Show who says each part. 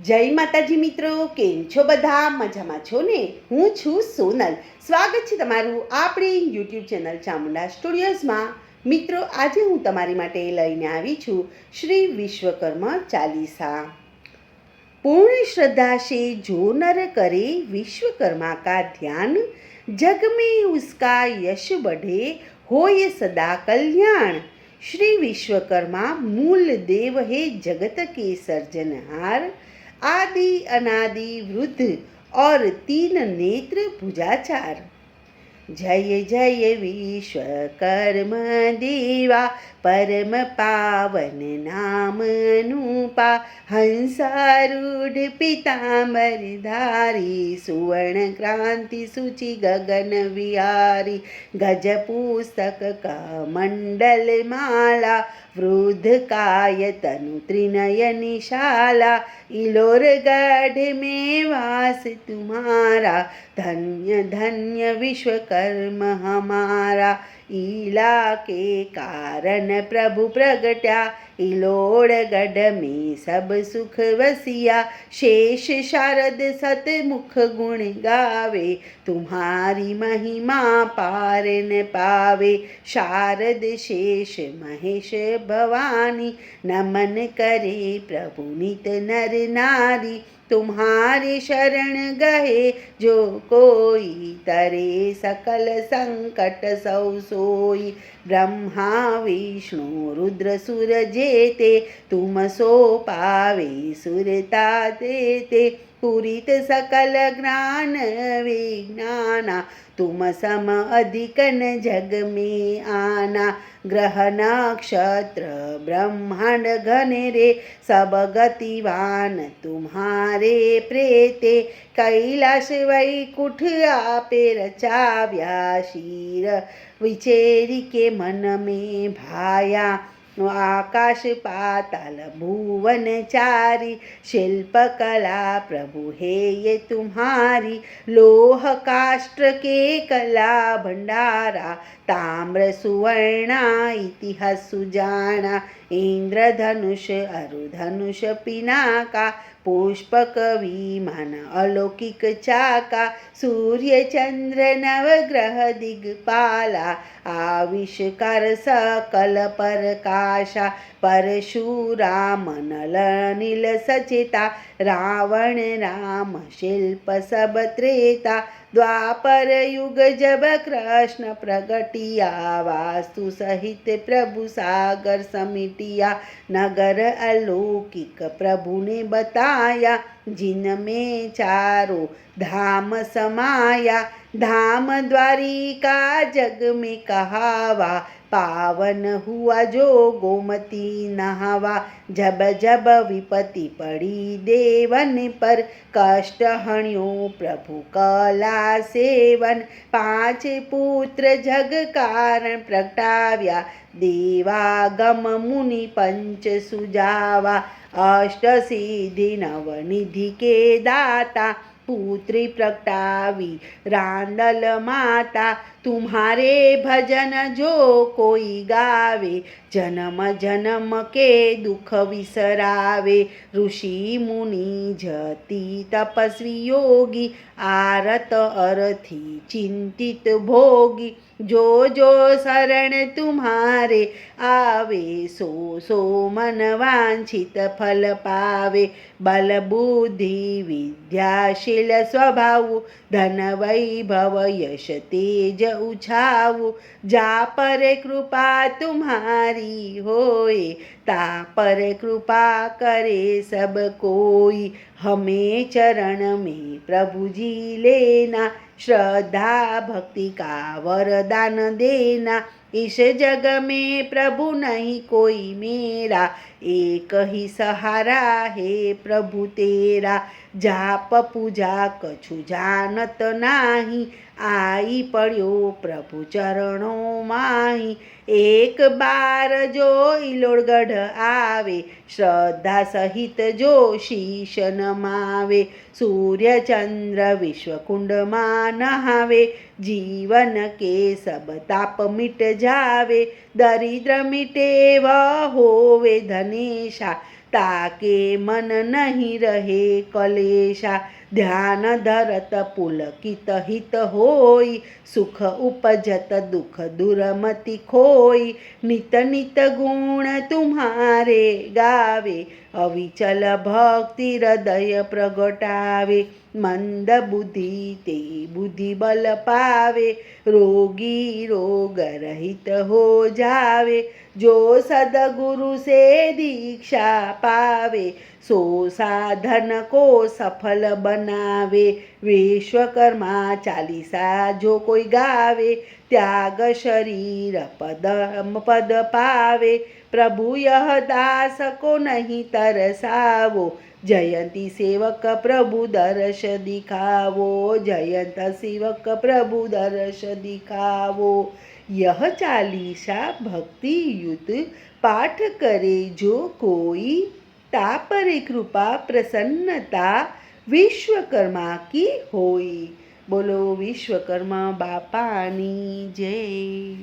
Speaker 1: જય માતાજી મિત્રો કેમ છો બધા મજામાં છો ને હું છું સોનલ સ્વાગત છે તમારું આપણી યુટ્યુબ ચેનલ ચામુંડા સ્ટુડિયોઝમાં મિત્રો આજે હું તમારી માટે લઈને આવી છું શ્રી વિશ્વકર્મા ચાલીસા पूर्ण श्रद्धा से जो नर करे विश्वकर्मा का ध्यान जग में उसका यश बढ़े हो ये सदा कल्याण श्री विश्वकर्मा मूल देव है जगत के सर्जनहार आदि अनादि वृद्ध और तीन नेत्र भुजाचार जय जय विश्वकर्म देवा, परम पावन नाम अनुपा हंसारूढ़ पीताम्बर धारी, सुवर्ण क्रांति सूचि गगन विहारी गज पुस्तक का मंडल माला, वृद्ध काय तनु त्रिनयनी शाला, इलोर गढ़ में वास तुम्हारा, धन्य धन्य विश्वकर्म हमारा ईला के कारण प्रभु प्रगट्या इलोड़ गढ़ में सब सुख वसिया। शेष शारद सत मुख गुण गावे, तुम्हारी महिमा पार न पावे। शारद शेष महेश भवानी, नमन करे प्रभु नित नर नारी। तुम्हारी शरण गए जो कोई तरे सकल संकट सौ सोई। ब्रह्मा विष्णु रुद्र सुर जेते तुम सो पावे सुरता देते। पुरित सकल ज्ञान विज्ञाना, तुम सम अधिक न जग में आना। ग्रह नक्षत्र ब्रह्मांड घन रे, सब गतिवान तुम्हारे प्रेते। कैलाश वैकुठ आपे रचाव्या शीर विचेरी के मन में भाया। आकाश पाताल भुवन चारी, शिल्पकला प्रभु हे ये तुम्हारी। लोह काष्ठ के कला भंडारा, ताम्र सुवर्णा, इतिहास सुजाना इंद्रधनुष, अरुधनुष पिनाका पुष्पक विमान अलौकिक चाका, सूर्य चंद्र नवग्रह दिग्पाला, आविष्कार सकल प्रकाशा परशुराम आशा परशुरामनलनिलसचिता रावण राम शिल्प सबत्रेता त्रेता द्वापर युग जब कृष्ण प्रगटिया वास्तु सहित प्रभु सागर समिटिया नगर अलौकिक प्रभु ने बताया जिनमें चारों धाम समाया धाम द्वारिका जग में कहावा पावन हुआ जो गोमती नहावा जब जब विपत्ति पड़ी देवन पर कष्ट हणियों प्रभु कला કા સેવન પાંચ પુત્ર જગ કારણ પ્રગટાવ્યા દેવાગમ મુનિ પંચ સુજાવા અષ્ટ સિદ્ધિ નવનિધિ કે દાતા પુત્રી પ્રગટાવી રાંદલ માતા તુમ્હારે ભજન જો કોઈ ગાવે જન્મ જન્મ કે દુઃખ વિસરાવે ઋષિ મુનિ જતી તપસ્વી યોગી આરત અરથી ચિંતિત ભોગી જો જો શરણ તુમ્હારે આવે સો સો મન વાંછિત ફલ પાવે બલ બુદ્ધિ વિદ્યાશીલ સ્વભાવ ધન વૈભવ યશ તેજ उछाऊ जा पर कृपा तुम्हारी होए, ता पर कृपा करे सब कोई। हमें चरण में प्रभु जी लेना, श्रद्धा भक्ति का वरदान देना। इस जग में प्रभु नहीं कोई मेरा, एक ही सहारा है प्रभु तेरा। जाप पूजा कछु जानत नाही आई પડ્યો પ્રભુ ચરણોમાં એક બાર જો ઇલોડગઢ આવે, શ્રદ્ધા સહિત જો શીશ નમાવે સૂર્યચંદ્ર વિશ્વકુંડમાં નહાવે, જીવન કે સબ તાપ મિટ જાવે. દરિદ્ર મિટે હોવે ધનેશા ताके मन नहीं रहे कलेशा। ध्यान धरत पुलकित हित होई, सुख उपजत दुख दुरमति खोई। नित नित गुण तुम्हारे गावे, अविचल भक्ति हृदय प्रगटावे। મંદ બુદ્ધિ તે બુદ્ધિ બલ પાવે રોગી રોગ રહિત હો જાવે જો સદગુરુ સે દીક્ષા પાવે સો સાધન કો સફલ બનાવે વિશ્વકર્મા ચાલીસા જો કોઈ ગાવે ત્યાગ શરીર પદમ પદ પાવે પ્રભુ યહ દાસ કો નહીં તરસાવો જયંતી સેવક પ્રભુ દર્શ દિખાવો, જયંત સેવક પ્રભુ દર્શ દિખાવો. યહ ચાલીસા ભક્તિયુત પાઠ કરે જો કોઈ તાપરે કૃપા પ્રસન્નતા વિશ્વકર્મા કી હોય. બોલો વિશ્વકર્મા બાપાની જય.